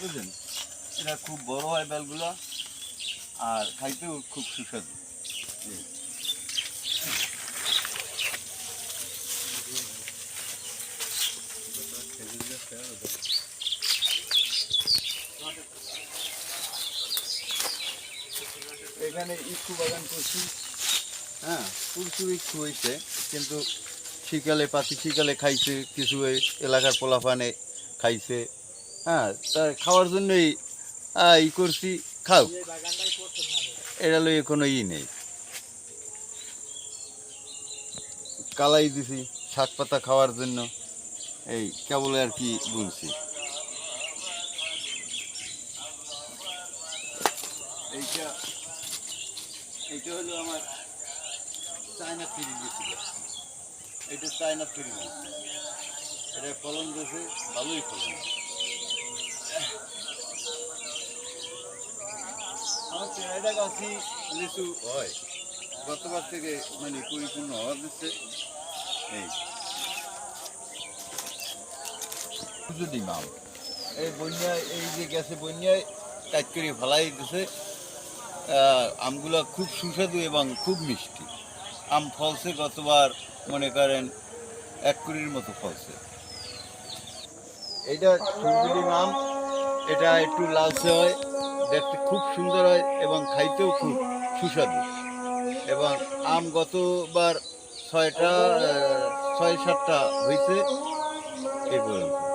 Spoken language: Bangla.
বুঝলেন? এটা খুব বড় হয় বেলগুলো, আর খাইতেও খুব সুস্বাদু। এখানে ইক্ষু বাগান করছি। হ্যাঁ প্রচুর ইক্ষু হয়েছে কিন্তু শীতকালে পাতি শীতকালে খাইছে, কিছু এলাকার পোলাফানে খাইছে। হ্যাঁ তা খাওয়ার জন্যই ই করছি খাও। এটা লইয়ে কোনো ই নেই। কালাই দিছি শাক পাতা খাওয়ার জন্য। এই কেবল আর কি বুনছি। এইটা এইটা হলো আমার চায়না ফিরি দিয়েছিল এটা চায়না ফিরি এটা ফলন দিয়েছে ভালোই ফলন হয় গতবার থেকে মানে পরিপূর্ণ হওয়া দিচ্ছে। এই। বন্যায় এই যে গেছে বন্যায় কাজ করে ভালাই দিছে। আমগুলো খুব সুস্বাদু এবং খুব মিষ্টি। আম ফলছে গতবার, মনে করেন, এক কুড়ির মতো ফলছে। এটা সুন্দরী আম এটা একটু লালচে হয়। দেখতে খুব সুন্দর হয় এবং খাইতেও খুব সুস্বাদু। এবং আম গতবার ছয়টা ছয় সাতটা হয়েছে এই পর্যন্ত।